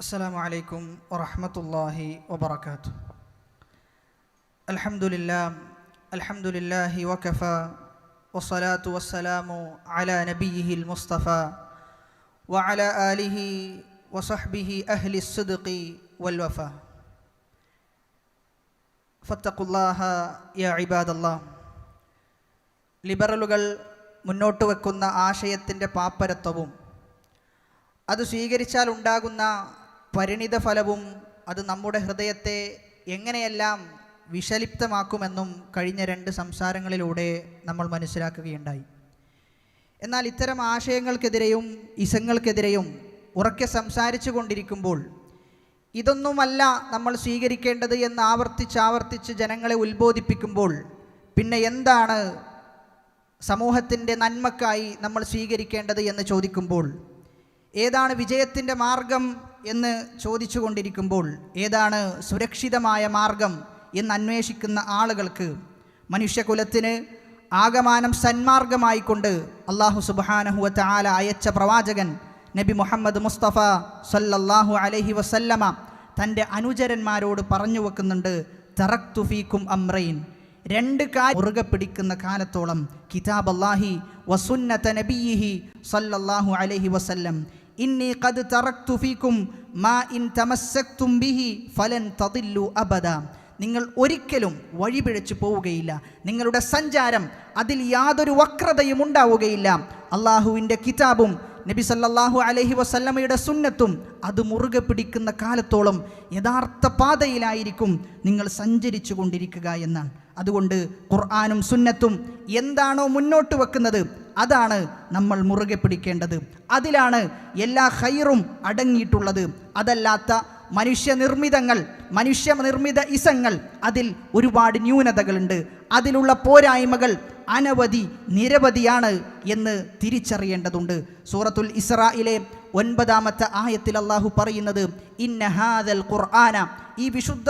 السلام عليكم ورحمة الله وبركاته الحمد لله الحمد لله وكفى والصلاة والسلام على نبيه المصطفى وعلى آله وصحبه أهل الصدق والوفاء فاتقوا الله يا عباد الله ലിബറലുകൾ മുന്നോട്ട് വെക്കുന്ന ആശയത്തിൻ്റെ പാപ്പരത്വവും അത് സ്വീകരിച്ചാൽ ഉണ്ടാകുന്ന പരിണിത ഫലവും അത് നമ്മുടെ ഹൃദയത്തെ എങ്ങനെയെല്ലാം വിഷലിപ്തമാക്കുമെന്നും കഴിഞ്ഞ രണ്ട് സംസാരങ്ങളിലൂടെ നമ്മൾ മനസ്സിലാക്കുകയുണ്ടായി. എന്നാൽ ഇത്തരം ആശയങ്ങൾക്കെതിരെയും ഇസങ്ങൾക്കെതിരെയും ഉറക്കെ സംസാരിച്ചു കൊണ്ടിരിക്കുമ്പോൾ ഇതൊന്നുമല്ല നമ്മൾ സ്വീകരിക്കേണ്ടത് എന്ന് ആവർത്തിച്ചാവർത്തിച്ച് ആവർത്തിച്ച് ജനങ്ങളെ ഉത്ബോധിപ്പിക്കുമ്പോൾ പിന്നെ എന്താണ് സമൂഹത്തിന്റെ നന്മക്കായി നമ്മൾ സ്വീകരിക്കേണ്ടത് എന്ന് ചോദിക്കുമ്പോൾ ഏതാണ് വിജയത്തിന്റെ മാർഗം എന്ന് ചോദിച്ചു കൊണ്ടിരിക്കുമ്പോൾ ഏതാണ് സുരക്ഷിതമായ മാർഗം എന്ന് അന്വേഷിക്കുന്ന ആളുകൾക്ക് മനുഷ്യകുലത്തിന് ആഗമാനം സന്മാർഗമായിക്കൊണ്ട് അള്ളാഹു സുബാനഹുവത്ത് ആല അയച്ച പ്രവാചകൻ നബി മുഹമ്മദ് മുസ്തഫ സല്ലല്ലാഹു അലഹി വസല്ലമ തന്റെ അനുചരന്മാരോട് പറഞ്ഞു വെക്കുന്നുണ്ട് തറക്തുഫീക്കും അമ്രൈൻ രണ്ട് കാര്യം മുറുകെ പിടിക്കുന്ന കാലത്തോളം കിതാബ് അള്ളാഹി വസുന്നത നബിയിഹി സല്ലല്ലാഹു അലഹി വസല്ലം ഇന്നി കത് തറക്തു ഫീക്കും മാ ഇൻ തമസ്സക്തും ബിഹി ഫലൻ തതില്ലു അബദ. നിങ്ങൾ ഒരിക്കലും വഴിപിഴച്ചു പോവുകയില്ല. നിങ്ങളുടെ സഞ്ചാരം അതിൽ യാതൊരു വക്രതയും ഉണ്ടാവുകയില്ല. അള്ളാഹുവിന്റെ കിതാബും നബി സല്ലാഹു അലഹി വസല്ലമയുടെ സുന്നത്തും അത് മുറുകെ പിടിക്കുന്ന കാലത്തോളം യഥാർത്ഥ പാതയിലായിരിക്കും നിങ്ങൾ സഞ്ചരിച്ചു കൊണ്ടിരിക്കുക എന്നാണ്. അതുകൊണ്ട് ഖുർആാനും സുന്നത്തും എന്താണോ മുന്നോട്ട് വെക്കുന്നത് അതാണ് നമ്മൾ മുറുകെ പിടിക്കേണ്ടത്. അതിലാണ് എല്ലാ ഹൈറും അടങ്ങിയിട്ടുള്ളത്. അതല്ലാത്ത മനുഷ്യനിർമ്മിതങ്ങൾ മനുഷ്യനിർമ്മിത ഇസങ്ങൾ അതിൽ ഒരുപാട് ന്യൂനതകളുണ്ട്. അതിലുള്ള പോരായ്മകൾ അനവധി നിരവധിയാണ് എന്ന് തിരിച്ചറിയേണ്ടതുണ്ട്. സൂറത്തുൽ ഇസ്രായിലെ ഒൻപതാമത്തെ ആയത്തിൽ അള്ളാഹു പറയുന്നത് ഇന്ന ഹാദൽ ഖുർആന. ഈ വിശുദ്ധ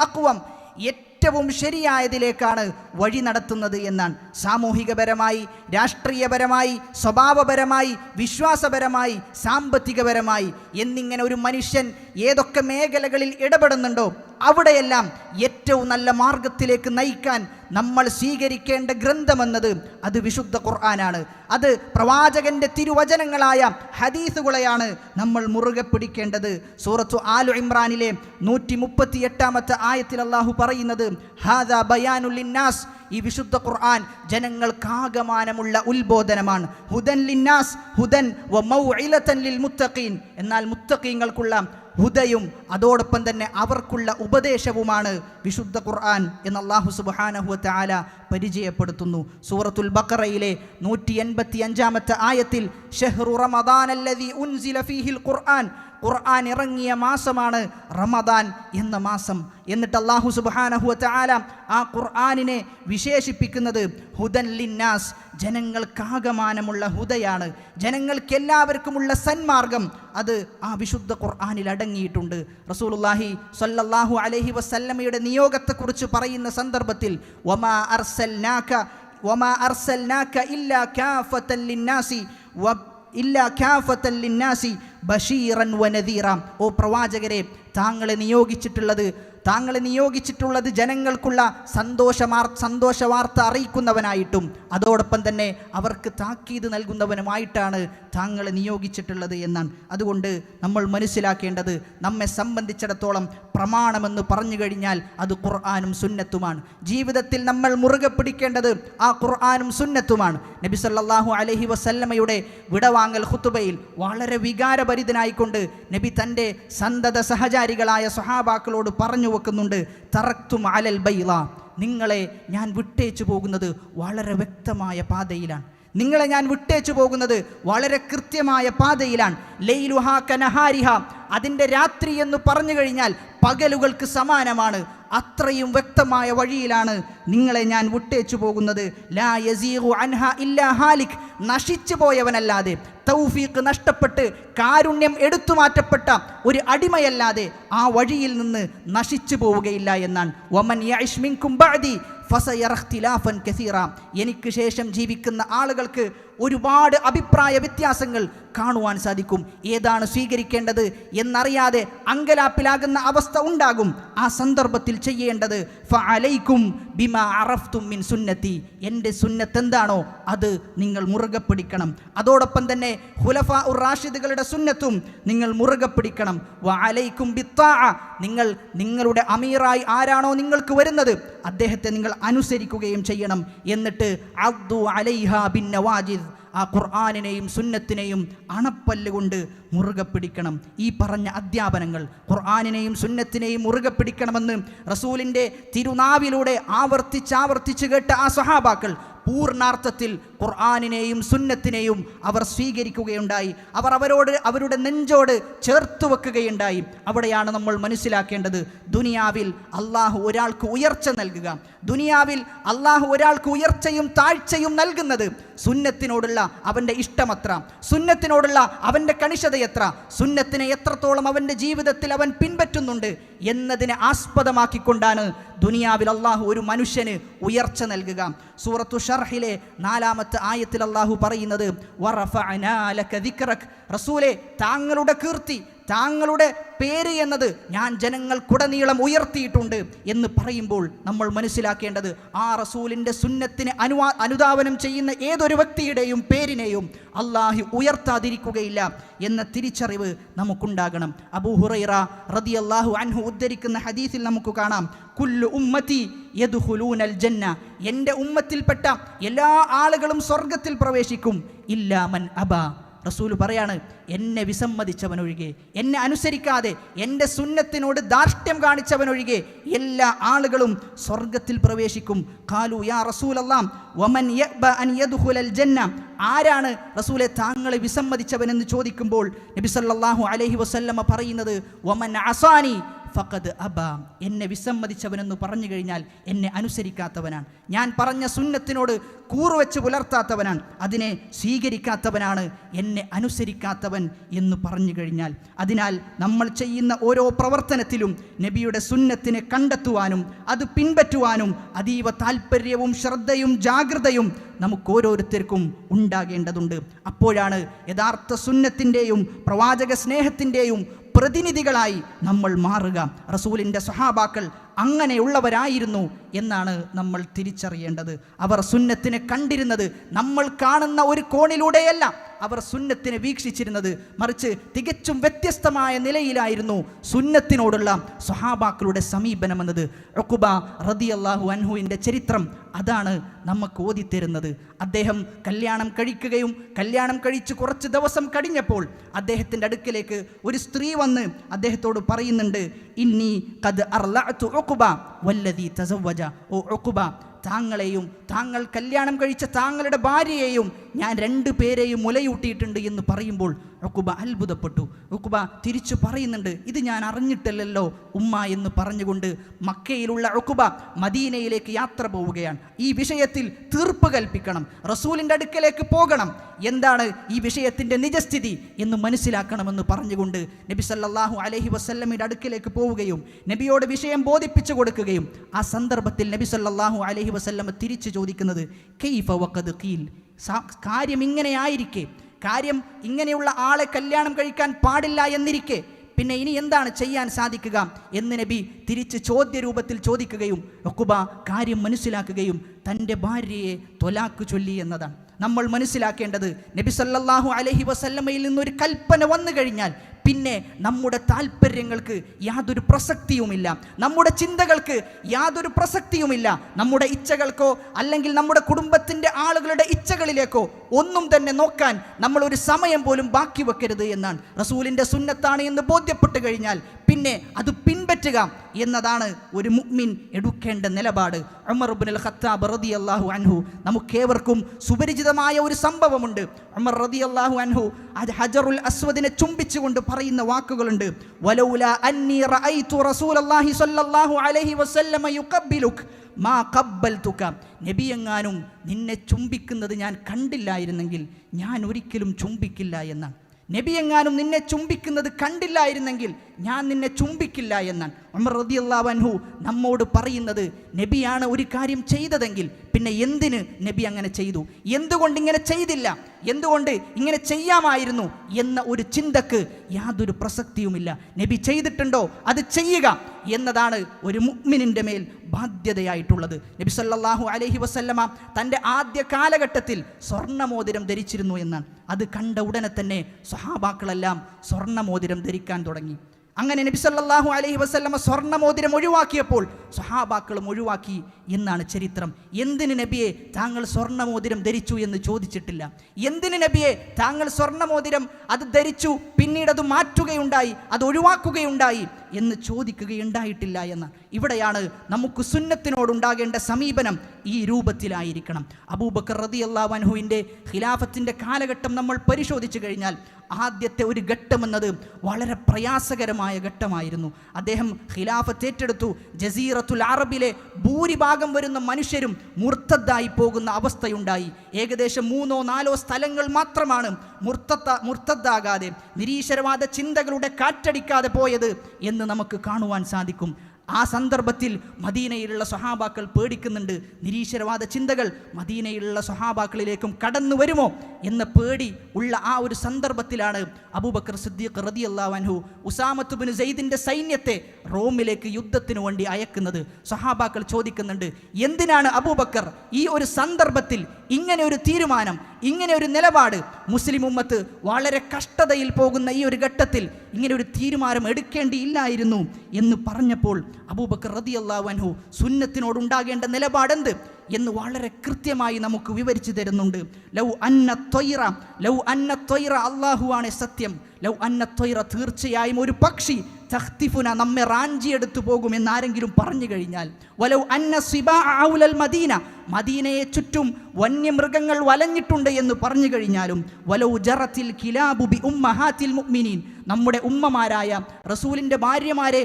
അഖ്വം. ഏറ്റവും ശരിയായതിലേക്കാണ് വഴി നടത്തുന്നത് എന്നാണ്. സാമൂഹികപരമായി രാഷ്ട്രീയപരമായി സ്വഭാവപരമായി വിശ്വാസപരമായി സാമ്പത്തികപരമായി എന്നിങ്ങനെ ഒരു മനുഷ്യൻ ഏതൊക്കെ മേഖലകളിൽ ഇടപെടുന്നുണ്ടോ അവിടെയെല്ലാം ഏറ്റവും നല്ല മാർഗത്തിലേക്ക് നയിക്കാൻ നമ്മൾ സ്വീകരിക്കേണ്ട ഗ്രന്ഥമെന്നത് അത് വിശുദ്ധ ഖുർആനാണ്. അത് പ്രവാചകന്റെ തിരുവചനങ്ങളായ ഹദീസുകളെയാണ് നമ്മൾ മുറുകെ പിടിക്കേണ്ടത്. സൂറത്തു ആലു ഇമ്രാനിലെ നൂറ്റി മുപ്പത്തി എട്ടാമത്തെ ആയത്തിൽ അള്ളാഹു പറയുന്നത് ഹാദ ബയാനുലിന്നാസ് ഈ വിശുദ്ധ ഖുർആൻ ജനങ്ങൾക്കാകമാനമുള്ള ഉത്ബോധനമാണ്. ഹുദൻ ലിന്നാസ് ഹുദൻ വ മൗഇലതൻ ലിൽ മുത്തഖീൻ. എന്നാൽ മുത്തഖീങ്ങൾക്കുള്ള ഹുദയും അതോടൊപ്പം തന്നെ അവർക്കുള്ള ഉപദേശവുമാണ് വിശുദ്ധ ഖുർആൻ എന്ന് അള്ളാഹു സുബാനഹു ആല പരിചയപ്പെടുത്തുന്നു. സൂറത്തുൽ ബക്കറയിലെ നൂറ്റി എൺപത്തി അഞ്ചാമത്തെ ആയത്തിൽ ഷെഹ്റു റമദാൻ ഉൻസില ഫീഹിൽ ഖുർആൻ. ഖുർആൻ ഇറങ്ങിയ മാസമാണ് റമദാൻ എന്ന മാസം. എന്നിട്ട് അള്ളാഹു സുബാനഹു തആല ആ ഖുർആാനിനെ വിശേഷിപ്പിക്കുന്നത് ഹുദൻ ലിന്നാസ് ജനങ്ങൾക്കാകമാനമുള്ള ഹുദയാണ്. ജനങ്ങൾക്കെല്ലാവർക്കുമുള്ള സന്മാർഗം അത് ആ വിശുദ്ധ ഖുർആാനിൽ അടങ്ങിയിട്ടുണ്ട്. റസൂലുല്ലാഹി സല്ലല്ലാഹു അലൈഹി വസല്ലമയുടെ നിയോഗത്തെക്കുറിച്ച് പറയുന്ന സന്ദർഭത്തിൽ വമാ അർസൽനാക വമാ അർസൽനാക ഇല്ലാ കാഫത്തൻ ലിന്നാസി വ ഇല്ല ഓ പ്രവാചകരെ താങ്കളെ നിയോഗിച്ചിട്ടുള്ളത് താങ്കളെ നിയോഗിച്ചിട്ടുള്ളത് ജനങ്ങൾക്കുള്ള സന്തോഷമാർ സന്തോഷവാർത്ത അറിയിക്കുന്നവനായിട്ടും അതോടൊപ്പം തന്നെ അവർക്ക് താക്കീത് നൽകുന്നവനുമായിട്ടാണ് താങ്കളെ നിയോഗിച്ചിട്ടുള്ളത് എന്നാണ്. അതുകൊണ്ട് നമ്മൾ മനസ്സിലാക്കേണ്ടത് നമ്മെ സംബന്ധിച്ചിടത്തോളം പ്രമാണമെന്ന് പറഞ്ഞു കഴിഞ്ഞാൽ അത് ഖുർആാനും സുന്നത്തുമാണ്. ജീവിതത്തിൽ നമ്മൾ മുറുകെ പിടിക്കേണ്ടത് ആ ഖുർആാനും സുന്നത്തുമാണ്. നബി സല്ലാഹു അലഹി വസല്ലമയുടെ വിടവാങ്ങൽ ഹുത്തുബയിൽ വളരെ വികാരഭരിതനായിക്കൊണ്ട് നബി തന്റെ സന്തത സഹചാരികളായ സഹാബാക്കളോട് പറഞ്ഞു വെക്കുന്നുണ്ട്. തറക്തും അലൽ ബൈല നിങ്ങളെ ഞാൻ വിട്ടേച്ചു പോകുന്നത് വളരെ വ്യക്തമായ പാതയിലാണ്. നിങ്ങളെ ഞാൻ വിട്ടേച്ചു പോകുന്നത് വളരെ കൃത്യമായ പാതയിലാണ്. ലെയ്ലുഹാ കനഹാരിഹ. അതിന്റെ രാത്രി എന്ന് പറഞ്ഞു കഴിഞ്ഞാൽ പകലുകൾക്ക് സമാനമാണ്. അത്രയും വ്യക്തമായ വഴിയിലാണ് നിങ്ങളെ ഞാൻ വിട്ടേച്ചു പോകുന്നത്. ലാ യസീഹു അൻഹ ഇല്ലാ ഹാലിക്. നശിച്ചു പോയവനല്ലാതെ തൗഫീഖ് നഷ്ടപ്പെട്ട് കാരുണ്യം എടുത്തു മാറ്റപ്പെട്ട ഒരു അടിമയല്ലാതെ ആ വഴിയിൽ നിന്ന് നശിച്ചു പോവുകയില്ല എന്നാണ്. ഒമൻ യാഷ്മിൻ മിൻകും ബഅദി ഫസയറ കസീറ. എനിക്ക് ശേഷം ജീവിക്കുന്ന ആളുകൾക്ക് ഒരുപാട് അഭിപ്രായ വ്യത്യാസങ്ങൾ കാണുവാൻ സാധിക്കും. ഏതാണ് സ്വീകരിക്കേണ്ടത് എന്നറിയാതെ അങ്കലാപ്പിലാകുന്ന അവസ്ഥ ഉണ്ടാകും. ആ സന്ദർഭത്തിൽ ചെയ്യേണ്ടത് ഫഅലൈക്കും ബിമാ അറഫ്തും മിൻ സുന്നത്തി. എന്റെ സുന്നത്ത് എന്താണോ അത് നിങ്ങൾ മുറുകെ പിടിക്കണം. അതോടൊപ്പം തന്നെ ഹുലഫ ഉർ റാഷിദുകളുടെ സുന്നത്തും നിങ്ങൾ മുറുകെ പിടിക്കണം. വഅലൈക്കും ബിത്താ. നിങ്ങൾ നിങ്ങളുടെ അമീറായി ആരാണോ നിങ്ങൾക്ക് വരുന്നത് അദ്ദേഹത്തെ നിങ്ങൾ അനുസരിക്കുകയും ചെയ്യണം. എന്നിട്ട് അബ്ദു അലൈഹ ബിൻ നവാജിദ്. ആ ഖുർആാനിനെയും സുന്നത്തിനെയും അണപ്പല്ലുകൊണ്ട് മുറുകെ പിടിക്കണം. ഈ പറഞ്ഞ അധ്യാപനങ്ങൾ ഖുർആാനിനെയും സുന്നത്തിനെയും മുറുകെ പിടിക്കണമെന്ന് റസൂലിന്റെ തിരുനാവിലൂടെ ആവർത്തിച്ചാവർത്തിച്ച് കേട്ട ആ സഹാബാക്കൾ പൂർണാർത്ഥത്തിൽ ഖുർആാനിനെയും സുന്നത്തിനെയും അവർ സ്വീകരിക്കുകയുണ്ടായി. അവർ അവരോട് അവരുടെ നെഞ്ചോട് ചേർത്ത് വെക്കുകയുണ്ടായി. അവിടെയാണ് നമ്മൾ മനസ്സിലാക്കേണ്ടത് ദുനിയാവിൽ അള്ളാഹു ഒരാൾക്ക് ഉയർച്ച നൽകുക. ദുനിയാവിൽ അള്ളാഹു ഒരാൾക്ക് ഉയർച്ചയും താഴ്ചയും നൽകുന്നത് സുന്നത്തിനോടുള്ള അവന്റെ ഇഷ്ടമത്ര. സുന്നത്തിനോടുള്ള അവന്റെ കണിശതയെത്ര. സുന്നത്തിനെ എത്രത്തോളം അവന്റെ ജീവിതത്തിൽ അവൻ പിൻപറ്റുന്നുണ്ട് എന്നതിനെ ആസ്പദമാക്കിക്കൊണ്ടാണ് ദുനിയാവിൽ അള്ളാഹു ഒരു മനുഷ്യന് ഉയർച്ച നൽകുക സൂറത്തു ഷർഹിലെ നാലാമത്തെ ആയത്തിൽ അള്ളാഹു പറയുന്നത്. റസൂലെ താങ്കളുടെ കീർത്തി താങ്കളുടെ പേര് എന്നത് ഞാൻ ജനങ്ങൾക്കുടനീളം ഉയർത്തിയിട്ടുണ്ട് എന്ന് പറയുമ്പോൾ നമ്മൾ മനസ്സിലാക്കേണ്ടത് ആ റസൂലിന്റെ സുന്നത്തിന് അനുവാ അനുധാവനം ചെയ്യുന്ന ഏതൊരു വ്യക്തിയുടെയും പേരിനെയും അള്ളാഹി ഉയർത്താതിരിക്കുകയില്ല എന്ന തിരിച്ചറിവ് നമുക്കുണ്ടാകണം. അബൂ ഹുറൈറ റതി അള്ളാഹു അൻഹു ഉദ്ധരിക്കുന്ന ഹദീസിൽ നമുക്ക് കാണാം. കുല്ലു ഉമ്മത്തി യദുഹുലൂനൽ ജന്ന. എന്റെ ഉമ്മത്തിൽപ്പെട്ട എല്ലാ ആളുകളും സ്വർഗത്തിൽ പ്രവേശിക്കും. ഇല്ലാമൻ അബ. റസൂൽ പറയാണ് എന്നെ വിസമ്മതിച്ചവനൊഴികെ എന്നെ അനുസരിക്കാതെ എന്റെ സുന്നത്തിനോട് ധാർഷ്ട്യം കാണിച്ചവനൊഴികെ എല്ലാ ആളുകളും സ്വർഗത്തിൽ പ്രവേശിക്കും. കാലു യാ റസൂൽ അല്ലാം വമൻ ജന്ന. ആരാണ് റസൂലെ താങ്കളെ വിസമ്മതിച്ചവനെന്ന് ചോദിക്കുമ്പോൾ നബി സല്ലല്ലാഹു അലൈഹി വസല്ലമ പറയുന്നത് വമൻ അസാനി. ഫഖദ് അബാം എന്നെ വിസമ്മതിച്ചവനെന്ന് പറഞ്ഞു കഴിഞ്ഞാൽ എന്നെ അനുസരിക്കാത്തവനാണ്. ഞാൻ പറഞ്ഞ സുന്നത്തിനോട് കൂറുവെച്ച് പുലർത്താത്തവനാണ്. അതിനെ സ്വീകരിക്കാത്തവനാണ് എന്നെ അനുസരിക്കാത്തവൻ എന്ന് പറഞ്ഞു കഴിഞ്ഞാൽ. അതിനാൽ നമ്മൾ ചെയ്യുന്ന ഓരോ പ്രവർത്തനത്തിലും നബിയുടെ സുന്നത്തിനെ കണ്ടെത്തുവാനും അത് പിൻപറ്റുവാനും അതീവ താല്പര്യവും ശ്രദ്ധയും ജാഗ്രതയും നമുക്ക് ഓരോരുത്തർക്കും ഉണ്ടാകേണ്ടതുണ്ട്. അപ്പോഴാണ് യഥാർത്ഥ സുന്നത്തിന്റെയും പ്രവാചക സ്നേഹത്തിന്റെയും പ്രതിനിധികളായി നമ്മൾ മാറുക. റസൂലിന്റെ സഹാബാക്കൾ അങ്ങനെയുള്ളവരായിരുന്നു എന്നാണ് നമ്മൾ തിരിച്ചറിയേണ്ടത്. അവർ സുന്നത്തിനെ കണ്ടിരുന്നത് നമ്മൾ കാണുന്ന ഒരു കോണിലൂടെയല്ല. അവർ സുന്നത്തിനെ വീക്ഷിച്ചിരുന്നത്. മറിച്ച് തികച്ചും വ്യത്യസ്തമായ നിലയിലായിരുന്നു സുന്നത്തിനോടുള്ള സ്വഹാബാക്കളുടെ സമീപനം എന്നത്. ഒക്കുബ റതി അള്ളാഹു അൻഹുവിന്റെ ചരിത്രം അതാണ് നമുക്ക് ഓതിത്തരുന്നത്. അദ്ദേഹം കല്യാണം കഴിക്കുകയും കല്യാണം കഴിച്ച് കുറച്ച് ദിവസം കഴിഞ്ഞപ്പോൾ അദ്ദേഹത്തിന്റെ അടുക്കിലേക്ക് ഒരു സ്ത്രീ വന്ന് അദ്ദേഹത്തോട് പറയുന്നുണ്ട് ഇന്നി കത് അർലഅതു ഉഖുബ വല്ലതി തസവജ ഓ ഉക്കുബ താങ്കളെയും താങ്കൾ കല്യാണം കഴിച്ച താങ്കളുടെ ഭാര്യയെയും ഞാൻ രണ്ട് പേരെയും മുലയൂട്ടിയിട്ടുണ്ട് എന്ന് പറയുമ്പോൾ റുക്കുബ അത്ഭുതപ്പെട്ടു. റുക്കുബ തിരിച്ചു പറയുന്നുണ്ട് ഇത് ഞാൻ അറിഞ്ഞിട്ടില്ലല്ലോ ഉമ്മ എന്ന് പറഞ്ഞുകൊണ്ട് മക്കയിലുള്ള റുക്കുബ മദീനയിലേക്ക് യാത്ര പോവുകയാണ്. ഈ വിഷയത്തിൽ തീർപ്പ് കൽപ്പിക്കണം റസൂലിന്റെ അടുക്കലേക്ക് പോകണം. എന്താണ് ഈ വിഷയത്തിന്റെ നിജസ്ഥിതി എന്ന് മനസ്സിലാക്കണമെന്ന് പറഞ്ഞുകൊണ്ട് നബി സല്ലാഹു അലഹി വസല്ലമയുടെ അടുക്കലേക്ക് പോവുകയും നബിയോട് വിഷയം ബോധിപ്പിച്ചു കൊടുക്കുകയും ആ സന്ദർഭത്തിൽ നബി സല്ലാഹു അലഹി വസല്ലമ തിരിച്ചു ചോദിക്കുന്നത് കെയ്ഫ വക്കത് സാ- കാര്യം ഇങ്ങനെയായിരിക്കെ. കാര്യം ഇങ്ങനെയുള്ള ആളെ കല്യാണം കഴിക്കാൻ പാടില്ല എന്നിരിക്കെ. പിന്നെ ഇനി എന്താണ് ചെയ്യാൻ സാധിക്കുക എന്ന് നബി തിരിച്ച് ചോദ്യരൂപത്തിൽ ചോദിക്കുകയും ഒക്കുബ കാര്യം മനസ്സിലാക്കുകയും തന്റെ ഭാര്യയെ തൊലാക്ക് ചൊല്ലി എന്നതാണ്. നമ്മൾ മനസ്സിലാക്കേണ്ടത് നബി സല്ലാഹു അലഹി വസല്ലമയിൽ നിന്നൊരു കൽപ്പന വന്നു കഴിഞ്ഞാൽ പിന്നെ നമ്മുടെ താല്പര്യങ്ങൾക്ക് യാതൊരു പ്രസക്തിയുമില്ല. നമ്മുടെ ചിന്തകൾക്ക് യാതൊരു പ്രസക്തിയുമില്ല. നമ്മുടെ ഇച്ഛകൾക്കോ അല്ലെങ്കിൽ നമ്മുടെ കുടുംബത്തിന്റെ ആളുകളുടെ ഇച്ഛകളിലേക്കോ ഒന്നും തന്നെ നോക്കാൻ നമ്മൾ ഒരു സമയം പോലും ബാക്കി വെക്കരുത് എന്നാണ്. റസൂലിന്റെ സുന്നത്താണ് എന്ന് ബോധ്യപ്പെട്ട് കഴിഞ്ഞാൽ പിന്നെ അത് പിൻപറ്റുക എന്നതാണ് ഒരു മുഅ്മിൻ എടുക്കേണ്ട നിലപാട്. ഉമർ ഇബ്നുൽ ഖത്താബ് അള്ളാഹു അൻഹു നമുക്കേവർക്കും സുപരിചിതമായ ഒരു സംഭവമുണ്ട്. അമർ റതി അള്ളാഹു അൻഹു ഹജറുൽ അസ്വദിനെ ചുംബിച്ചുകൊണ്ട് പറയുന്ന വാക്കുകളുണ്ട്. വലൗല അന്നി റഅയ്തു റസൂലല്ലാഹി സ്വല്ലല്ലാഹു അലൈഹി വസല്ലമ യുഖബ്ബിലുക് മാ ഖബ്ബൽതുക. നബിയെങ്ങാനും നിന്നെ ചുംബിക്കുന്നത് ഞാൻ കണ്ടില്ലായിരുന്നെങ്കിൽ ഞാൻ ഒരിക്കലും ചുംബിക്കില്ല എന്നാണ്. നബി എങ്ങാനും നിന്നെ ചുംബിക്കുന്നത് കണ്ടില്ലായിരുന്നെങ്കിൽ ഞാൻ നിന്നെ ചുംബിക്കില്ല എന്നാണ്. ഉമർ റളിയല്ലാഹു അൻഹു നമ്മോട് പറയുന്നത് നബിയാണ് ഒരു കാര്യം ചെയ്തതെങ്കിൽ പിന്നെ എന്തിന് നബി അങ്ങനെ ചെയ്തു? എന്തുകൊണ്ട് ഇങ്ങനെ ചെയ്തില്ല? എന്തുകൊണ്ട് ഇങ്ങനെ ചെയ്യാമായിരുന്നു? എന്ന ഒരു ചിന്തക്ക് യാതൊരു പ്രസക്തിയുമില്ല. നബി ചെയ്തിട്ടുണ്ടോ? അത് ചെയ്യുക എന്നതാണ് ഒരു മുഗ്മിനിന്റെ മേൽ ബാധ്യതയായിട്ടുള്ളത്. നബി സല്ലാഹു അലഹി വസല്ലമ തന്റെ ആദ്യ കാലഘട്ടത്തിൽ സ്വർണമോതിരം ധരിച്ചിരുന്നു എന്നാണ്. അത് കണ്ട ഉടനെ തന്നെ സ്വഹാബാക്കളെല്ലാം സ്വർണമോതിരം ധരിക്കാൻ തുടങ്ങി. അങ്ങനെ നബി സല്ലാഹു അലഹി വസല്ലമ സ്വർണമോതിരം ഒഴിവാക്കിയപ്പോൾ സ്വഹാബാക്കളും ഒഴിവാക്കി എന്നാണ് ചരിത്രം. എന്തിന് നബിയെ താങ്കൾ സ്വർണമോതിരം ധരിച്ചു എന്ന് ചോദിച്ചിട്ടില്ല. എന്തിന് നബിയെ താങ്കൾ സ്വർണമോതിരം അത് ധരിച്ചു പിന്നീട് അത് മാറ്റുകയുണ്ടായി അത് ഒഴിവാക്കുകയുണ്ടായി എന്ന് ചോദിക്കുകയുണ്ടായിട്ടില്ല എന്ന്. ഇവിടെയാണ് നമുക്ക് സുന്നത്തിനോടുണ്ടാകേണ്ട സമീപനം ഈ രൂപത്തിലായിരിക്കണം. അബൂബക്കർ റതി അള്ളാഹുവിന്റെ ഖിലാഫത്തിന്റെ കാലഘട്ടം നമ്മൾ പരിശോധിച്ചു കഴിഞ്ഞാൽ ആദ്യത്തെ ഒരു ഘട്ടമെന്നത് വളരെ പ്രയാസകരമായ ഘട്ടമായിരുന്നു. അദ്ദേഹം ഖിലാഫത്ത് ഏറ്റെടുത്തു. ജസീറത്തുൽ അറബിലെ ഭൂരിഭാഗം വരുന്ന മനുഷ്യരും മുർത്തദ്ദായി പോകുന്ന അവസ്ഥയുണ്ടായി. ഏകദേശം മൂന്നോ നാലോ സ്ഥലങ്ങൾ മാത്രമാണ് മുർത്തത്ത മുർത്തദ്ദാകാതെ നിരീശ്വരവാദ ചിന്തകളുടെ കാറ്റടിക്കാതെ പോയത് എന്ന് നമുക്ക് കാണുവാൻ സാധിക്കും. ആ സന്ദർഭത്തിൽ മദീനയിലുള്ള സ്വഹാബാക്കൾ പേടിക്കുന്നുണ്ട്. നിരീശ്വരവാദ ചിന്തകൾ മദീനയിലുള്ള സ്വഹാബാക്കളിലേക്കും കടന്നു വരുമോ എന്ന പേടി ഉള്ള ആ ഒരു സന്ദർഭത്തിലാണ് അബൂബക്കർ സിദ്ദീഖ് റതി അള്ളാഹു ഉസാമത്തുബിൻ സെയ്ദിന്റെ സൈന്യത്തെ റോമിലേക്ക് യുദ്ധത്തിനു വേണ്ടി അയക്കുന്നത്. സ്വഹാബാക്കൾ ചോദിക്കുന്നുണ്ട് എന്തിനാണ് അബൂബക്കർ ഈ ഒരു സന്ദർഭത്തിൽ ഇങ്ങനെ ഒരു തീരുമാനം ഇങ്ങനെ ഒരു നിലപാട് മുസ്ലിം ഉമ്മത്ത് വളരെ കഷ്ടതയിൽ പോകുന്ന ഈ ഒരു ഘട്ടത്തിൽ ഇങ്ങനെ ഒരു തീരുമാനം എടുക്കേണ്ടിയില്ലായിരുന്നു എന്ന് പറഞ്ഞപ്പോൾ അബൂബക്കർ റതി അള്ളാഹു സുന്നത്തിനോടുണ്ടാകേണ്ട നിലപാടെന്ത് എന്ന് വളരെ കൃത്യമായി നമുക്ക് വിവരിച്ചു തരുന്നുണ്ട്. ലൗ അന്ന ത്വയ്റ ലൗ അന്ന ത്വയ്റ അള്ളാഹുവാണ് സത്യം. ലൗ അന്ന ത്വയ്റ തീർച്ചയായും ഒരു പക്ഷി തഖ്തിഫുന നമ്മെ റാഞ്ചി റാഞ്ചിയെടുത്തു പോകുമെന്ന് ആരെങ്കിലും പറഞ്ഞു കഴിഞ്ഞാൽ. വലൗ അന്ന സിബാ ഔലൽ മദീന മദീനയെ ചുറ്റും വന്യമൃഗങ്ങൾ വലഞ്ഞിട്ടുണ്ട് എന്ന് പറഞ്ഞു കഴിഞ്ഞാലും വലൗ ജറത്തിൽ കിലാബുബി ഉമ്മഹാത്തിൽ മുഅ്മിനീൻ നമ്മുടെ ഉമ്മമാരായ റസൂലിന്റെ ഭാര്യമാരെ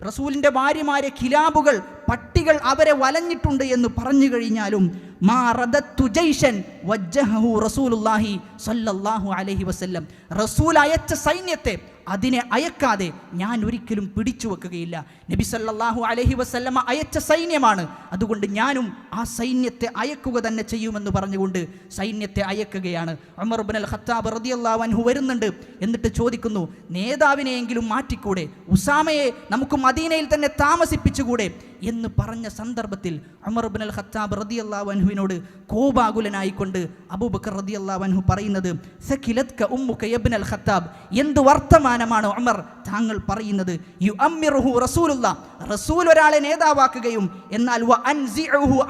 റസൂലിന്റെ ഭാര്യമാരെ കിലാബുകൾ പട്ടികൾ അവരെ വലഞ്ഞിട്ടുണ്ട് എന്ന് പറഞ്ഞു കഴിഞ്ഞാലും മാ റദത്തു ജയ്ഷൻ വജ്ജഹു റസൂലുള്ളാഹി സല്ലല്ലാഹു അലൈഹി വസല്ലം. റസൂൽ അയച്ച സൈന്യത്തെ അതിനെ അയക്കാതെ ഞാൻ ഒരിക്കലും പിടിച്ചു വെക്കുകയില്ല. നബി സല്ലല്ലാഹു അലൈഹി വസല്ലമ അയച്ച സൈന്യമാണ്. അതുകൊണ്ട് ഞാനും ആ സൈന്യത്തെ അയക്കുക തന്നെ ചെയ്യുമെന്ന് പറഞ്ഞുകൊണ്ട് സൈന്യത്തെ അയക്കുകയാണ്. ഉമർ ബിൻ അൽ ഖത്താബ് റളിയല്ലാഹു അൻഹു വരുന്നുണ്ട് എന്നിട്ട് ചോദിക്കുന്നു നേതാവിനെയെങ്കിലും മാറ്റിക്കൂടെ? ഉസാമയെ നമുക്ക് മദീനയിൽ തന്നെ താമസിപ്പിച്ചുകൂടെ? എന്ന് പറഞ്ഞ സന്ദർഭത്തിൽ ഉമർ ബിൻ അൽ ഖത്താബ് റളിയല്ലാഹു അൻഹുവിനോട് കോപാകുലനായിക്കൊണ്ട് അബൂബക്കർ റളിയല്ലാഹു അൻഹു പറയുന്നത് സഖിലത്ക ഉമ്മുക യബ്ന അൽ ഖത്താബ് എന്ത് വർത്തമാനമാണ് ഉമർ. താങ്കൾ പറയുന്നത് യു അമ്മിറുഹു റസൂലുള്ള. റസൂൽ ഒരാളെ നേതാവാക്കുകയും എന്നാൽ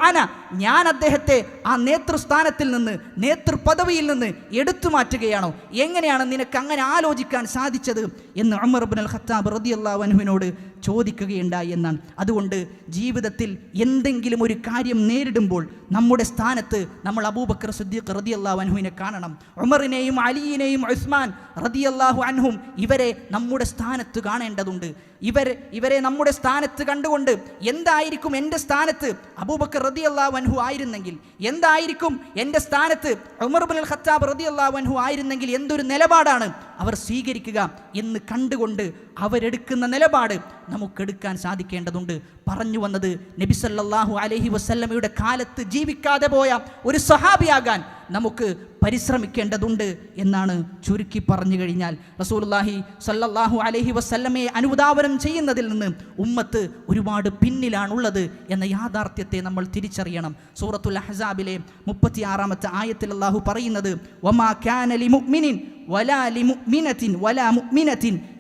അന ഞാൻ അദ്ദേഹത്തെ ആ നേതൃസ്ഥാനത്തിൽ നിന്ന് നേതൃപദവിയിൽ നിന്ന് എടുത്തു മാറ്റുകയാണോ എങ്ങനെയാണ് നിനക്ക് അങ്ങനെ ആലോചിക്കാൻ സാധിച്ചത്? എന്ന് അമർ അബുൻ അൽ ഖത്താബ് റതി അള്ളാഹുവിനോട് ചോദിക്കുകയുണ്ടായി എന്നാണ്. അതുകൊണ്ട് ജീവിതത്തിൽ എന്തെങ്കിലും ഒരു കാര്യം നേരിടുമ്പോൾ നമ്മുടെ സ്ഥാനത്ത് നമ്മൾ അബൂബക്കർ സിദ്ദീഖ് റതി അൻഹുവിനെ കാണണം. ഉമറിനെയും അലിയിനെയും ഉസ്മാൻ റതി അള്ളാഹു അൻഹും ഇവരെ നമ്മുടെ സ്ഥാനത്ത് കാണേണ്ടതുണ്ട്. ഇവർ ഇവരെ നമ്മുടെ സ്ഥാനത്ത് കണ്ടുകൊണ്ട് എന്തായിരിക്കും എന്റെ സ്ഥാനത്ത്? അബൂബക്കർ റതി അള്ളാഹു അൻഹു ആയിരുന്നെങ്കിൽ എന്തായിരിക്കും എന്റെ സ്ഥാനത്ത്? ഉമർ ബുൽ ഖത്താബ് റതി അള്ളാഹു അൻഹു ആയിരുന്നെങ്കിൽ എന്തൊരു നിലപാടാണ് അവർ സ്വീകരിക്കുക എന്ന് കണ്ടുകൊണ്ട് അവരെടുക്കുന്ന നിലപാട് നമുക്കെടുക്കാൻ സാധിക്കേണ്ടതുണ്ട്. പറഞ്ഞു വന്നത് നബിസല്ലാഹു അലഹി വസല്ലമയുടെ കാലത്ത് ജീവിക്കാതെ പോയ ഒരു സഹാബിയാകാൻ നമുക്ക് പരിശ്രമിക്കേണ്ടതുണ്ട് എന്നാണ് ചുരുക്കി പറഞ്ഞു കഴിഞ്ഞാൽ. റസൂലുള്ളാഹി സല്ലല്ലാഹു അലഹി വസല്ലമയെ അനുദാപനം ചെയ്യുന്നതിൽ നിന്ന് ഉമ്മത്ത് ഒരുപാട് പിന്നിലാണുള്ളത് എന്ന യാഥാർത്ഥ്യത്തെ നമ്മൾ തിരിച്ചറിയണം. സൂറത്തുൽ അഹ്സാബിലെ മുപ്പത്തിയാറാമത്തെ ആയത്തിൽ അള്ളാഹു പറയുന്നത് വമാ ലിമുഅ്മിനിൻ വലാ ലിമുഅ്മിനത്തിൻ വലാ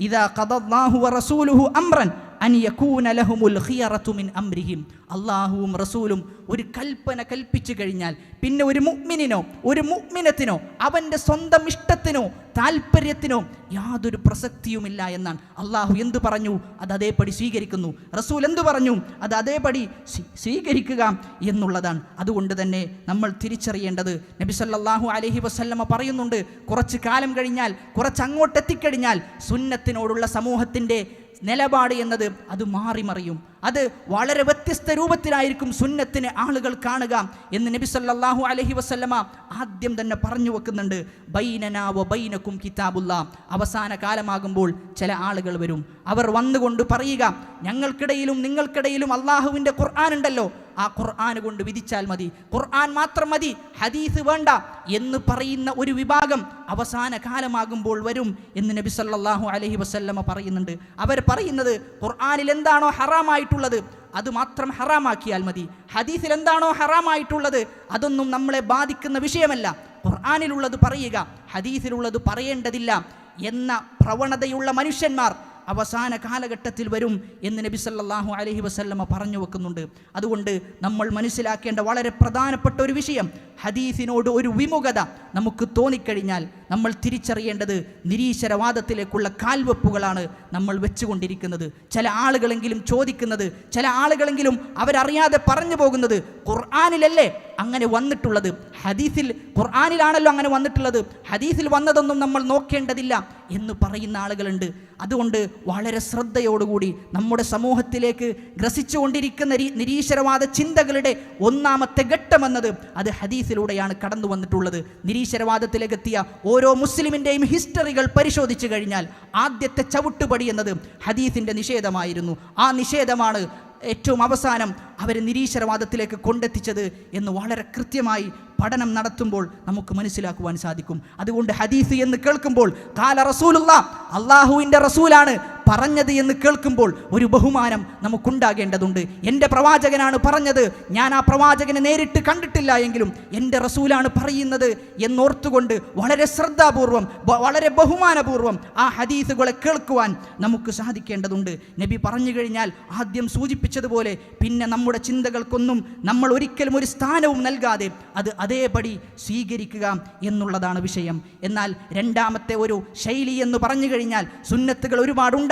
ഇദാ ഖദല്ലാഹു വറസൂലുഹു അംറൻ അംരിഹിം അള്ളാഹുവും റസൂലും ഒരു കൽപ്പന കൽപ്പിച്ചു കഴിഞ്ഞാൽ പിന്നെ ഒരു മുഗ്മിനോ ഒരു മുഗ്മിനത്തിനോ അവന്റെ സ്വന്തം ഇഷ്ടത്തിനോ താല്പര്യത്തിനോ യാതൊരു പ്രസക്തിയുമില്ല എന്നാണ്. അള്ളാഹു എന്തു പറഞ്ഞു? അത് അതേപടി സ്വീകരിക്കുന്നു. റസൂൽ എന്തു പറഞ്ഞു? അത് അതേപടി സ്വീ- സ്വീകരിക്കുക എന്നുള്ളതാണ്. അതുകൊണ്ട് തന്നെ നമ്മൾ തിരിച്ചറിയേണ്ടത് നബി സല്ലാഹു അലഹി വസ്ല്ലമ പറയുന്നുണ്ട് കുറച്ച് കാലം കഴിഞ്ഞാൽ കുറച്ച് അങ്ങോട്ടെത്തിക്കഴിഞ്ഞാൽ സുന്നത്തിനോടുള്ള സമൂഹത്തിന്റെ നിലപാട് എന്നത് അത് മാറിമറിയും അത് വളരെ വ്യത്യസ്ത രൂപത്തിലായിരിക്കും സുന്നത്തിന് ആളുകൾ കാണുക എന്ന് നബി സല്ലല്ലാഹു അലഹി വസല്ലമ ആദ്യം തന്നെ പറഞ്ഞു വെക്കുന്നുണ്ട്. ബൈനനാവോ ബൈനക്കും കിതാബുള്ള അവസാന കാലമാകുമ്പോൾ ചില ആളുകൾ വരും. അവർ വന്നുകൊണ്ട് പറയുക ഞങ്ങൾക്കിടയിലും നിങ്ങൾക്കിടയിലും അള്ളാഹുവിന്റെ ഖുർആാനുണ്ടല്ലോ ആ ഖുർആൻ കൊണ്ട് വിധിച്ചാൽ മതി. ഖുർആൻ മാത്രം മതി ഹദീസ് വേണ്ട എന്ന് പറയുന്ന ഒരു വിഭാഗം അവസാന കാലമാകുമ്പോൾ വരും എന്ന് നബി സല്ലല്ലാഹു അലൈഹി വസല്ലമ പറയുന്നുണ്ട്. അവർ പറയുന്നത് ഖുർആനിൽ എന്താണോ ഹറാമായിട്ടുള്ളത് അത് മാത്രം ഹറാമാക്കിയാൽ മതി. ഹദീസിൽ എന്താണോ ഹറാമായിട്ടുള്ളത് അതൊന്നും നമ്മളെ ബാധിക്കുന്ന വിഷയമല്ല. ഖുർആനിലുള്ളത് പറയുക ഹദീസിലുള്ളത് പറയേണ്ടതില്ല എന്ന പ്രവണതയുള്ള മനുഷ്യന്മാർ അവസാന കാലഘട്ടത്തിൽ വരും എന്ന് നബി സല്ലാഹു അലഹി വസല്ലമ പറഞ്ഞു വെക്കുന്നുണ്ട്. അതുകൊണ്ട് നമ്മൾ മനസ്സിലാക്കേണ്ട വളരെ പ്രധാനപ്പെട്ട ഒരു വിഷയം ഹദീസിനോട് ഒരു വിമുഖത നമുക്ക് തോന്നിക്കഴിഞ്ഞാൽ നമ്മൾ തിരിച്ചറിയേണ്ടത് നിരീശ്വരവാദത്തിലേക്കുള്ള കാൽവെപ്പുകളാണ് നമ്മൾ വെച്ചുകൊണ്ടിരിക്കുന്നത്. ചില ആളുകളെങ്കിലും ചോദിക്കുന്നത് ചില ആളുകളെങ്കിലും അവരറിയാതെ പറഞ്ഞു പോകുന്നത് ഖുർആാനിലല്ലേ അങ്ങനെ വന്നിട്ടുള്ളത്? ഹദീസിൽ ഖുർആാനിലാണല്ലോ അങ്ങനെ വന്നിട്ടുള്ളത്. ഹദീസിൽ വന്നതൊന്നും നമ്മൾ നോക്കേണ്ടതില്ല എന്ന് പറയുന്ന ആളുകളുണ്ട്. അതുകൊണ്ട് വളരെ ശ്രദ്ധയോടുകൂടി നമ്മുടെ സമൂഹത്തിലേക്ക് ഗ്രസിച്ചുകൊണ്ടിരിക്കുന്ന നിരീശ്വരവാദ ചിന്തകളുടെ ഒന്നാമത്തെ ഘട്ടമെന്നത് അത് ഹദീസിലൂടെയാണ് കടന്നു വന്നിട്ടുള്ളത്. നിരീശ്വരവാദത്തിലേക്കെത്തിയ ഓരോ മുസ്ലിമിന്റെയും ഹിസ്റ്ററികൾ പരിശോധിച്ചു കഴിഞ്ഞാൽ ആദ്യത്തെ ചവിട്ടുപടി എന്നത് ഹദീസിന്റെ നിഷേധമായിരുന്നു. ആ നിഷേധമാണ് ഏറ്റവും അവസാനം അവരെ നിരീശ്വരവാദത്തിലേക്ക് കൊണ്ടെത്തിച്ചത് എന്ന് വളരെ കൃത്യമായി പഠനം നടത്തുമ്പോൾ നമുക്ക് മനസ്സിലാക്കുവാൻ സാധിക്കും. അതുകൊണ്ട് ഹദീസ് എന്ന് കേൾക്കുമ്പോൾ കാല റസൂലുള്ള അള്ളാഹുവിന്റെ റസൂലാണ് പറഞ്ഞത് എന്ന് കേൾക്കുമ്പോൾ ഒരു ബഹുമാനം നമുക്കുണ്ടാകേണ്ടതുണ്ട്. എന്റെ പ്രവാചകനാണ് പറഞ്ഞത്. ഞാൻ ആ പ്രവാചകനെ നേരിട്ട് കണ്ടിട്ടില്ല എങ്കിലും എന്റെ റസൂലാണ് പറയുന്നത് എന്നോർത്തുകൊണ്ട് വളരെ ശ്രദ്ധാപൂർവം വളരെ ബഹുമാനപൂർവം ആ ഹദീസുകളെ കേൾക്കുവാൻ നമുക്ക് സാധിക്കേണ്ടതുണ്ട്. നബി പറഞ്ഞു കഴിഞ്ഞാൽ ആദ്യം സൂചിപ്പിച്ചതുപോലെ പിന്നെ നമ്മുടെ ചിന്തകൾക്കൊന്നും നമ്മൾ ഒരിക്കലും ഒരു സ്ഥാനവും നൽകാതെ അത് അതേപടി സ്വീകരിക്കുക എന്നുള്ളതാണ് വിഷയം. എന്നാൽ രണ്ടാമത്തെ ഒരു ശൈലി എന്ന് പറഞ്ഞു കഴിഞ്ഞാൽ സുന്നത്തുകൾ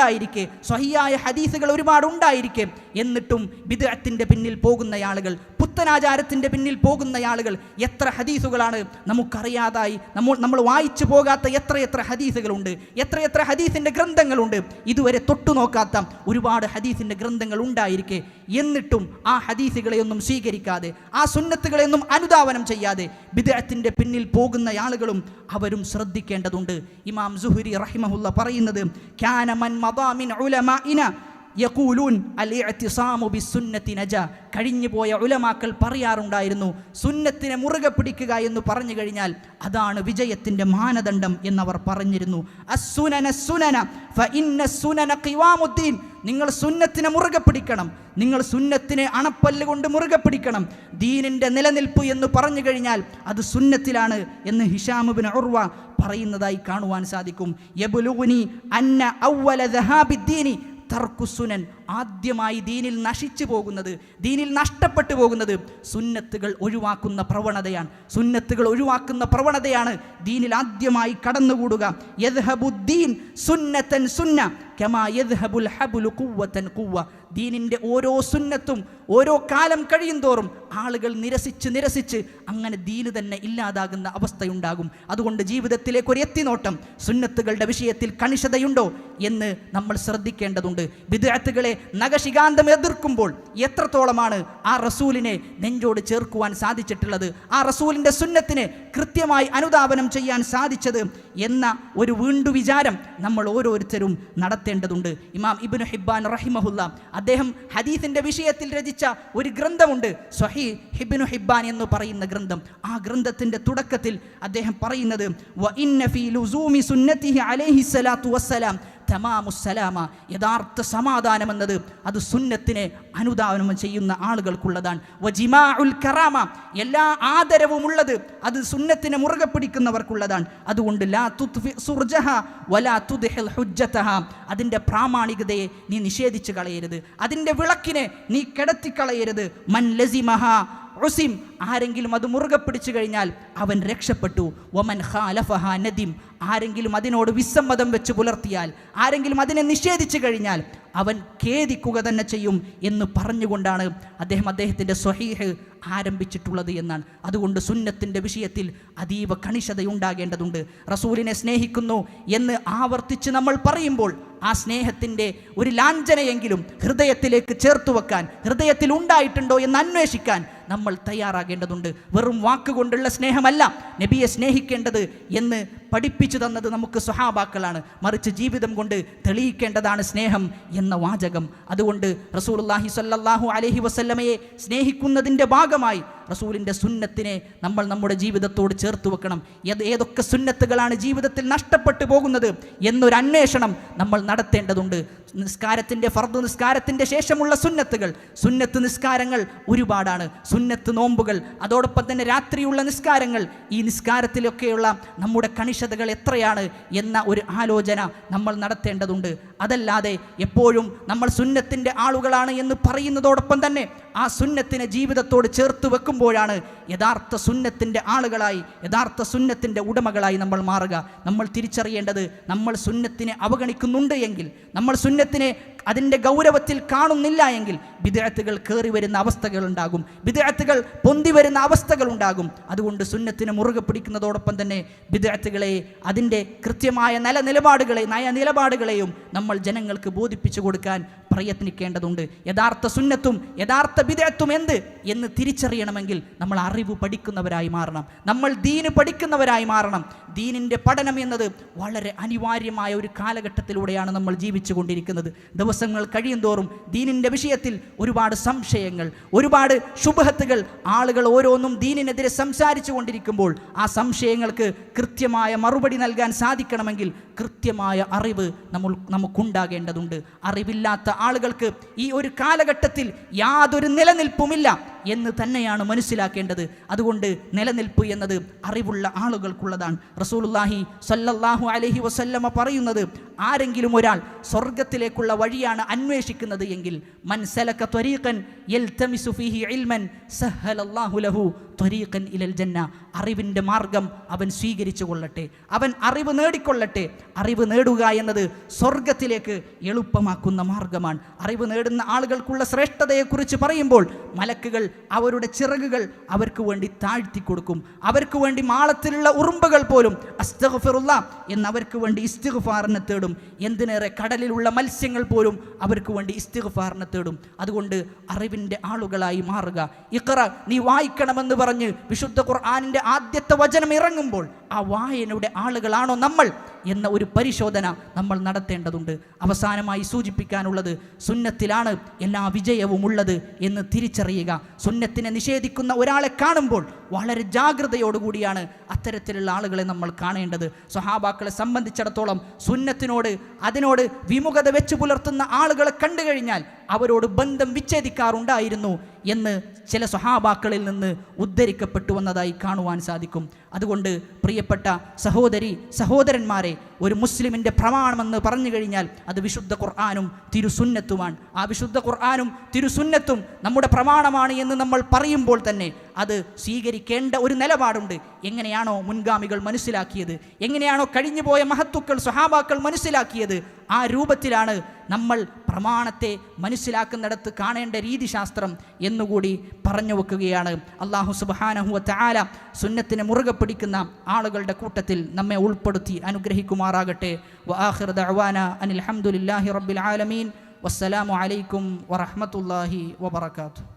ഒരുപാടുണ്ടായിരിക്കെ സ്വഹിയായ ഹദീസുകൾ ഒരുപാടുണ്ടായിരിക്കെ എന്നിട്ടും ബിദ്അത്തിന്റെ പിന്നിൽ പോകുന്ന ആളുകൾ പുത്തനാചാരത്തിന്റെ പിന്നിൽ പോകുന്ന ആളുകൾ എത്ര ഹദീസുകളാണ് നമുക്കറിയാതായി. നമ്മൾ നമ്മൾ വായിച്ചു പോകാത്ത എത്രയെത്ര ഹദീസുകളുണ്ട് എത്രയെത്ര ഹദീസിന്റെ ഗ്രന്ഥങ്ങളുണ്ട്. ഇതുവരെ തൊട്ടു നോക്കാത്ത ഒരുപാട് ഹദീസിന്റെ ഗ്രന്ഥങ്ങൾ ഉണ്ടായിരിക്കെ. എന്നിട്ടും ആ ഹദീസുകളെയൊന്നും സ്വീകരിക്കാതെ ആ സുന്നത്തുകളെയൊന്നും അനുധാവനം ചെയ്യാതെ ബിദ്അത്തിന്റെ പിന്നിൽ പോകുന്ന ആളുകളും അവരും ശ്രദ്ധിക്കേണ്ടതുണ്ട്. ഇമാം സുഹുരി റഹിമഹുല്ല പറയുന്നത് "കാന മൻ മദാ മിൻ യഖൂലൂൻ അൽ ഇഅ്തിസാമു ബിസ്സുന്നത്തി നജ. കഴിഞ്ഞു പോയ ഉലമാക്കൾ പറയാറുണ്ടായിരുന്നു സുന്നത്തിനെ മുറുകെ പിടിക്കുക എന്ന് പറഞ്ഞു കഴിഞ്ഞാൽ അതാണ് വിജയത്തിന്റെ മാനദണ്ഡം എന്നവർ പറഞ്ഞിരുന്നു. അസ്സുനന സുനന ഫ ഇന്ന സുനന ഖിവാമുദ്ദീൻ. നിങ്ങൾ സുന്നത്തിനെ മുറുകെ പിടിക്കണം നിങ്ങൾ സുന്നത്തിനെ അണപ്പല്ല് കൊണ്ട് മുറുകെ പിടിക്കണം. ദീനിന്റെ നിലനിൽപ്പ് എന്ന് പറഞ്ഞു കഴിഞ്ഞാൽ അത് സുന്നത്തിലാണ് എന്ന് ഹിഷാമുബിൻ ഉർവ പറയുന്നതായി കാണുവാൻ സാധിക്കും. യബുലുനി അന്ന ഔവല ദഹാബിദ്ദീനി തർക്കുസുനൻ ആദ്യമായി ദീനിൽ നശിച്ചു പോകുന്നത് ദീനിൽ നഷ്ടപ്പെട്ടു പോകുന്നത് സുന്നത്തുകൾ ഒഴിവാക്കുന്ന പ്രവണതയാണ്. സുന്നത്തുകൾ ഒഴിവാക്കുന്ന പ്രവണതയാണ് ദീനിൽ ആദ്യമായി കടന്നുകൂടുക. യദ്ഹബുദ്ദീൻ സുന്നത്തൻ സുന്ന ദീനിന്റെ ഓരോ സുന്നത്തും ഓരോ കാലം കഴിയും തോറും ആളുകൾ നിരസിച്ച് നിരസിച്ച് അങ്ങനെ ദീന് തന്നെ ഇല്ലാതാകുന്ന അവസ്ഥയുണ്ടാകും. അതുകൊണ്ട് ജീവിതത്തിലേക്ക് ഒരു എത്തിനോട്ടം സുന്നത്തുകളുടെ വിഷയത്തിൽ കണിശതയുണ്ടോ എന്ന് നമ്മൾ ശ്രദ്ധിക്കേണ്ടതുണ്ട്. വിദ്യാർത്ഥികളെ നഖശികാന്തം എതിർക്കുമ്പോൾ എത്രത്തോളമാണ് ആ റസൂലിനെ നെഞ്ചോട് ചേർക്കുവാൻ സാധിച്ചിട്ടുള്ളത്? ആ റസൂലിന്റെ സുന്നത്തിനെ കൃത്യമായി അനുദാപനം ചെയ്യാൻ സാധിച്ചത് എന്ന ഒരു വീണ്ടു വിചാരം നമ്മൾ ഓരോരുത്തരും നടത്തേണ്ടതുണ്ട്. ഇമാം ഇബ്നു ഹിബാൻ റഹിമഹുല്ല അദ്ദേഹം ഹദീസിന്റെ വിഷയത്തിൽ രചിച്ച ഒരു ഗ്രന്ഥമുണ്ട്. സൊഹി ഹിബ്നു ഹിബാൻ എന്ന് പറയുന്ന ഗ്രന്ഥം. ആ ഗ്രന്ഥത്തിന്റെ തുടക്കത്തിൽ അദ്ദേഹം പറയുന്നത് "വ ഇന്നഫി ലുസൂമി സുന്നത്തിഹി അലൈഹി സ്വലാത്തു വസ്സലാം തമാമുസ്സലാമ യഥാർത്ഥ സമാധാനം എന്നത് അത് സുന്നത്തിനെ അനുദാനം ചെയ്യുന്ന ആളുകൾക്കുള്ളതാണ്. വജിമാ ഉൽ കറാമ എല്ലാ ആദരവും ഉള്ളത് അത് സുന്നത്തിനെ മുറുകെ പിടിക്കുന്നവർക്കുള്ളതാണ്. അതുകൊണ്ട് ലാ സുർജഹ വലാ ഹുജ്ജതഹ അതിന്റെ പ്രാമാണികതയെ നീ നിഷേധിച്ച് കളയരുത്. അതിന്റെ വിളക്കിനെ നീ കിടത്തിക്കളയരുത്. മൻ ലസിമഹ ഉസിം ആരെങ്കിലും അത് മുറുകെ പിടിച്ചു കഴിഞ്ഞാൽ അവൻ രക്ഷപ്പെട്ടു. വമൻ ഖാലഫഹ നദിം ആരെങ്കിലും അതിനോട് വിസമ്മതം വെച്ച് പുലർത്തിയാൽ ആരെങ്കിലും അതിനെ നിഷേധിച്ചു കഴിഞ്ഞാൽ അവൻ ഖേദിക്കുക തന്നെ ചെയ്യും എന്ന് പറഞ്ഞുകൊണ്ടാണ് അദ്ദേഹം അദ്ദേഹത്തിന്റെ സ്വഹീഹ് ആരംഭിച്ചിട്ടുള്ളത് എന്നാണ്. അതുകൊണ്ട് സുന്നത്തിന്റെ വിഷയത്തിൽ അതീവ കണിശതയുണ്ടാകേണ്ടതുണ്ട്. റസൂലിനെ സ്നേഹിക്കുന്നു എന്ന് ആവർത്തിച്ച് നമ്മൾ പറയുമ്പോൾ ആ സ്നേഹത്തിന്റെ ഒരു ലാഞ്ചനയെങ്കിലും ഹൃദയത്തിലേക്ക് ചേർത്ത് വെക്കാൻ ഹൃദയത്തിൽ ഉണ്ടായിട്ടുണ്ടോ എന്ന് അന്വേഷിക്കാൻ നമ്മൾ തയ്യാറാകേണ്ടതുണ്ട്. വെറും വാക്കുകൊണ്ടുള്ള സ്നേഹമല്ല നബിയെ സ്നേഹിക്കേണ്ടത് എന്ന് പഠിപ്പിച്ചു തന്നത് നമുക്ക് സ്വഹാബാക്കളാണ്. മറിച്ച് ജീവിതം കൊണ്ട് തെളിയിക്കേണ്ടതാണ് സ്നേഹം എന്ന വാചകം. അതുകൊണ്ട് റസൂലുള്ളാഹി സല്ലാഹു അലഹി വസല്ലമയെ സ്നേഹിക്കുന്നതിന്റെ ഭാഗമായി റസൂലിന്റെ സുന്നത്തിനെ നമ്മൾ നമ്മുടെ ജീവിതത്തോട് ചേർത്ത് വെക്കണം. ഏത് ഏതൊക്കെ സുന്നത്തുകളാണ് ജീവിതത്തിൽ നഷ്ടപ്പെട്ടു പോകുന്നത് എന്നൊരു അന്വേഷണം നമ്മൾ നടത്തേണ്ടതുണ്ട്. നിസ്കാരത്തിന്റെ ഫർദ് നിസ്കാരത്തിന്റെ ശേഷമുള്ള സുന്നത്തുകൾ. സുന്നത്ത് നിസ്കാരങ്ങൾ ഒരുപാടാണ്. സുന്നത്ത് നോമ്പുകൾ അതോടൊപ്പം തന്നെ രാത്രിയുള്ള നിസ്കാരങ്ങൾ. ഈ നിസ്കാരത്തിലൊക്കെയുള്ള നമ്മുടെ കണിഷതകൾ എത്രയാണ് എന്ന ഒരു ആലോചന നമ്മൾ നടത്തേണ്ടതുണ്ട്. അതല്ലാതെ എപ്പോഴും നമ്മൾ സുന്നത്തിന്റെ ആളുകളാണ് എന്ന് പറയുന്നതോടൊപ്പം തന്നെ ആ സുന്നത്തിനെ ജീവിതത്തോട് ചേർത്ത് വെക്കുമ്പോഴാണ് യഥാർത്ഥ സുന്നത്തിന്റെ ആളുകളായി യഥാർത്ഥ സുന്നത്തിന്റെ ഉടമകളായി നമ്മൾ മാറുക. നമ്മൾ തിരിച്ചറിയേണ്ടത് നമ്മൾ സുന്നത്തിനെ അവഗണിക്കുന്നുണ്ട് എങ്കിൽ നമ്മൾ സുന്നത്തിനെ അതിന്റെ ഗൗരവത്തിൽ കാണുന്നില്ല എങ്കിൽ വിദേഹത്തുകൾ കയറി വരുന്ന അവസ്ഥകൾ ഉണ്ടാകും വിദേഹത്തുകൾ പൊന്തി വരുന്ന അവസ്ഥകൾ ഉണ്ടാകും അതുകൊണ്ട് സുന്നത്തിന് മുറുകെ പിടിക്കുന്നതോടൊപ്പം തന്നെ വിദേഹത്തുകളെ അതിന്റെ കൃത്യമായ നില നിലപാടുകളെ നയ നിലപാടുകളെയും നമ്മൾ ജനങ്ങൾക്ക് ബോധിപ്പിച്ചു കൊടുക്കാൻ പ്രയത്നിക്കേണ്ടതുണ്ട്. യഥാർത്ഥ സുന്നത്തും യഥാർത്ഥ വിദേഹത്തും എന്ത് എന്ന് തിരിച്ചറിയണമെങ്കിൽ നമ്മൾ അറിവ് പഠിക്കുന്നവരായി മാറണം. നമ്മൾ ദീന് പഠിക്കുന്നവരായി മാറണം. ദീനിന്റെ പഠനം എന്നത് വളരെ അനിവാര്യമായ ഒരു കാലഘട്ടത്തിലൂടെയാണ് നമ്മൾ ജീവിച്ചു ദിവസങ്ങൾ കഴിയും തോറും ദീനിന്റെ വിഷയത്തിൽ ഒരുപാട് സംശയങ്ങൾ ഒരുപാട് ശുഭഹത്തുകൾ. ആളുകൾ ഓരോന്നും ദീനിനെതിരെ സംസാരിച്ചു കൊണ്ടിരിക്കുമ്പോൾ ആ സംശയങ്ങൾക്ക് കൃത്യമായ മറുപടി നൽകാൻ സാധിക്കണമെങ്കിൽ കൃത്യമായ അറിവ് നമ്മൾ നമുക്കുണ്ടാകേണ്ടതുണ്ട്. അറിവില്ലാത്ത ആളുകൾക്ക് ഈ ഒരു കാലഘട്ടത്തിൽ യാതൊരു നിലനിൽപ്പുമില്ല. എന്ന് തന്നെയാണ് മനസ്സിലാക്കേണ്ടത്. അതുകൊണ്ട് നിലനിൽപ്പ് എന്നത് അറിവുള്ള ആളുകൾക്കുള്ളതാണ്. റസൂലുള്ളാഹി സല്ലല്ലാഹു അലഹി വസല്ലമ പറയുന്നത് ആരെങ്കിലും ഒരാൾ സ്വർഗത്തിലേക്കുള്ള വഴിയാണ് അന്വേഷിക്കുന്നത് എങ്കിൽ മൻ സലക ത്വരീഖൻ യൽതമിസു ഫീഹി ഇൽമൻ സഹലല്ലാഹു ലഹു ത്വരീഖൻ ഇലൽ ജന്ന അറിവിന്റെ മാർഗം അവൻ സ്വീകരിച്ചു കൊള്ളട്ടെ. അവൻ അറിവ് നേടിക്കൊള്ളട്ടെ. അറിവ് നേടുക എന്നത് സ്വർഗത്തിലേക്ക് എളുപ്പമാക്കുന്ന മാർഗമാണ്. അറിവ് നേടുന്ന ആളുകൾക്കുള്ള ശ്രേഷ്ഠതയെക്കുറിച്ച് പറയുമ്പോൾ മലക്കുകൾ അവരുടെ ചിറകുകൾ അവർക്ക് വേണ്ടി താഴ്ത്തി കൊടുക്കും. അവർക്ക് വേണ്ടി മാളത്തിലുള്ള ഉറുമ്പുകൾ പോലും അസ്തഗ്ഫിറുള്ള എന്ന് അവർക്ക് വേണ്ടി ഇസ്തിഗ്ഫാറിനെ തേടും. എന്തിനേറെ കടലിലുള്ള മത്സ്യങ്ങൾ പോലും അവർക്ക് വേണ്ടി ഇസ്തിഗ്ഫാറിനെ തേടും. അതുകൊണ്ട് അറിവിന്റെ ആളുകളായി മാറുക. ഇക്കറ നീ വായിക്കണമെന്ന് പറഞ്ഞ് വിശുദ്ധ ഖുർആാനിന്റെ ആദ്യത്തെ വചനം ഇറങ്ങുമ്പോൾ ആ വായനയുടെ ആളുകളാണോ നമ്മൾ എന്ന ഒരു പരിശോധന നമ്മൾ നടത്തേണ്ടതുണ്ട്. അവസാനമായി സൂചിപ്പിക്കാനുള്ളത് സുന്നത്തിലാണ് എല്ലാ വിജയവും ഉള്ളത് എന്ന് തിരിച്ചറിയുക. സുന്നത്തിനെ നിഷേധിക്കുന്ന ഒരാളെ കാണുമ്പോൾ വളരെ ജാഗ്രതയോടുകൂടിയാണ് അത്തരത്തിലുള്ള ആളുകളെ നമ്മൾ കാണേണ്ടത്. സ്വഹാബാക്കളെ സംബന്ധിച്ചിടത്തോളം സുന്നത്തിനോട് അതിനോട് വിമുഖത വെച്ച് പുലർത്തുന്ന ആളുകളെ കണ്ടു കഴിഞ്ഞാൽ അവരോട് ബന്ധം വിച്ഛേദിക്കാറുണ്ടായിരുന്നു എന്ന് ചില സ്വഹാബാക്കളിൽ നിന്ന് ഉദ്ധരിക്കപ്പെട്ടു വന്നതായി കാണുവാൻ സാധിക്കും. അതുകൊണ്ട് പ്രിയപ്പെട്ട സഹോദരി സഹോദരന്മാരെ ഒരു മുസ്ലിമിന്റെ പ്രമാണമെന്ന് പറഞ്ഞു കഴിഞ്ഞാൽ അത് വിശുദ്ധ ഖുർആാനും തിരുസുന്നത്തുമാണ്. ആ വിശുദ്ധ ഖുർആാനും തിരുസുന്നത്തും നമ്മുടെ പ്രമാണമാണ് എന്ന് നമ്മൾ പറയുമ്പോൾ തന്നെ അത് സ്വീകരിക്കേണ്ട ഒരു നിലപാടുണ്ട്. എങ്ങനെയാണോ മുൻഗാമികൾ മനസ്സിലാക്കിയത്? എങ്ങനെയാണോ കഴിഞ്ഞുപോയ മഹത്തുക്കൾ സ്വഹാബാക്കൾ മനസ്സിലാക്കിയത്? ആ രൂപത്തിലാണ് നമ്മൾ പ്രമാണത്തെ മനസ്സിലാക്കുന്നിടത്ത് കാണേണ്ട രീതിശാസ്ത്രം എന്നുകൂടി പറഞ്ഞു വെക്കുകയാണ്. അള്ളാഹു സുബാനഹുവ താല സുന്നത്തിനെ മുറുകെ പിടിക്കുന്ന ആളുകളുടെ കൂട്ടത്തിൽ നമ്മെ ഉൾപ്പെടുത്തി അനുഗ്രഹിക്കുമാറാകട്ടെ. അനിൽ ഹംദുലില്ലാഹി റബ്ബിൽ ആലമീൻ. വസ്സലാമു അലൈക്കും വറഹ്മത്തുള്ളാഹി വബറകാതുഹു.